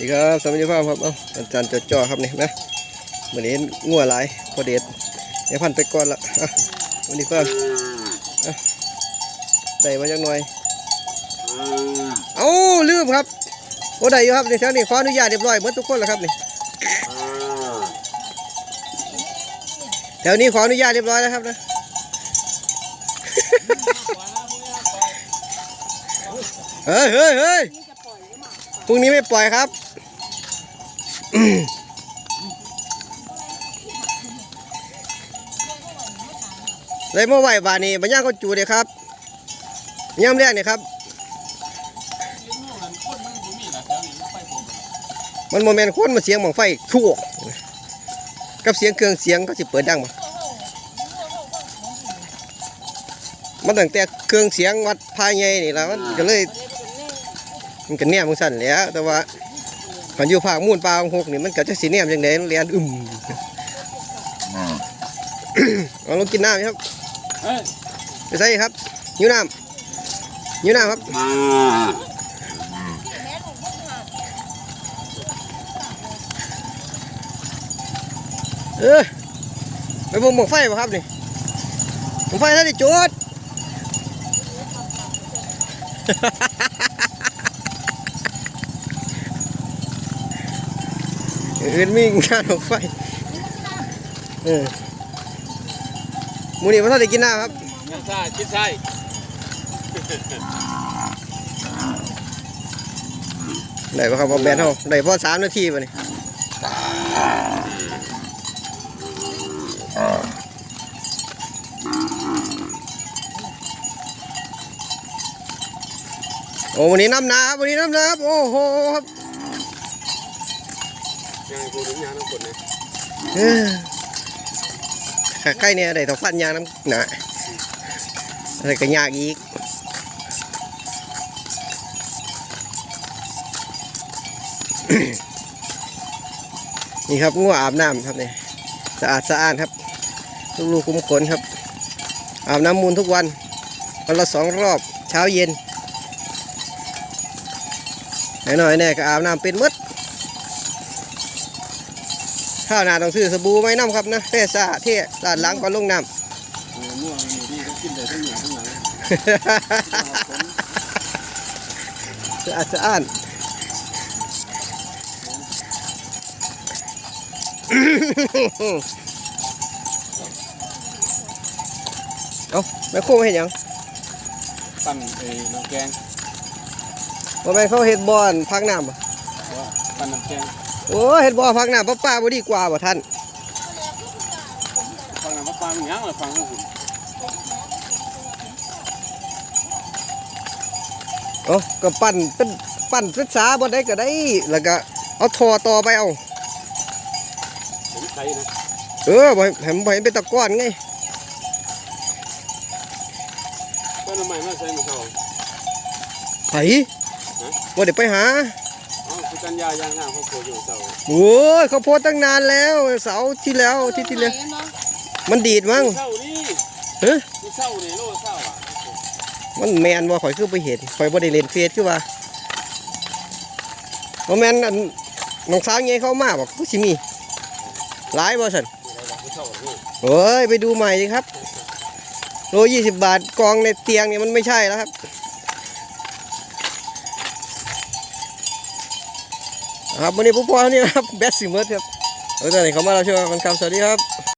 ดีครับสวัสดีครับครับเอ้าอาจารย์จดจ่อครับนี่นะวันนี้งัวหลายพอเด็ดเดี๋ยวพันไปก่อนละอะวันนี้ครับอะได้มาจักหน่อยเอ้าลืมครับโอ้ได้อยู่ครับนี่แถวนี้ขออนุญาตเรียบร้อยหมดทุกคนแล้วครับนี่แถวนี้ขออนุญาตเรียบร้อยแล้วครับนะเฮ้ยเฮ้ยเฮ้ยพรุ่งนี้ไม่ปล่อยครับ เลยเมื่อไหวบานนี้บัญญัติเขาจูเดียครับย่ำแรกเนี่ยครับ มันโมเมนต์คนมาเสียงหมองไฟชั่วกับเสียงเครื่องเสียงก็สิเปิดดังมามันตั้งแต่เครื่องเสียงวัดพายไงนี่ละมันก็เลย มันก็แนมมึงสั่นแล้วแต่ว่า ขันอยู่ภาคมูนปลาของหกนี่มันก็จะสีแนมอย่างไดเรียนอึมเอาลงกินน้ำครับเอ้ยไปใส่ครับหิวน้ำหิวน้ำครับเออไปบ่งบ่งไฟป่ะครับนี่บ่งไฟท่านได้จุด อื่นมีงานของไฟเออมูนี่มาท่านได้กินหน้ำครับเงินซ่าคิดใช่ได้ป่ะครับบอแบนเฮาได้พอสามนาทีป่ะนี่โอ้วันนี้น้ำหนาครับวันนี้น้ำหนาครับโอ้โหครับ ยังกูถึงยางน้ำกดเลยเออขาใกล้เนี่ยได้ต้องฟันยางน้ำหนาอะไรก็ยากอีกนี่ครับงัวอาบน้ำครับเนี่ยสะอาดสะอาดครับ ลูกๆคุ้มขนครับ อาบน้ำมูลทุกวันวันละสองรอบเช้าเย็นหน่อยแน่ก็อาบน้ำเป็นมด ข้าวหนาต้องซื้อสบู่ไม้น้ำครับนะเทสะเทลาดหล้างก่อนลงน้เออม่วงมีดีก็กินได้ทั้งหนึ่งทั้งหลังำ สะอาดสะอาดเอาแม่โค้งเห็นยังปั้นไอ้น้ำแกงว่าแม่นเขาเห็ดบอนพักน้ำบ่ว่าปั้นน้ำแกง โอ้เห็ดบอพักน้ำป้าป้าบ่ดีกว่าบ่ท่านฟังน้ำมะปรางยังเลยฟังข้างหุ่นโอ้ก็ปั่นเป็นปั่นศึกษาบ่ได้ก็ได้ แล้วก็เอาทอต่อไปเอาผมใส่นะเออบ่ให้ให้มันบ่ให้เป็นตะก้อนไงก็น้ำใหม่มาใส่มาเข้าไผบ่ได้ไปหาเอ้า คือกันยายางงามเขาโผล่อยู่เสาโอ้ยเขาโพสต์ตั้งนานแล้วเสาร์ที่แล้วอาที่ที่แล้วมันดีดมั้งเศร้านี่เฮ้ยมีเศร้านี่โลเศร้าอะมันแมนว่าข่อยคือไปเห็นข่อยบ่ได้เล่นเฟซคือว่าบ่แม่นอันน้องสาวไงเขามาบอกกูสิมีหลายบ่ซั่นมีอะไรบ้างมีเศร้าหรือโอ้ยไปดูใหม่ดิครับโลยี่สิบบาทกองในเตียงเนี่ยมันไม่ใช่แล้วครับ ครับวันนี้ผู้พ่อนี่นะครับแบทสิเมิร์ดครับเออตอนนี้เขามาเราช่วยกันครับสวัสดีครับ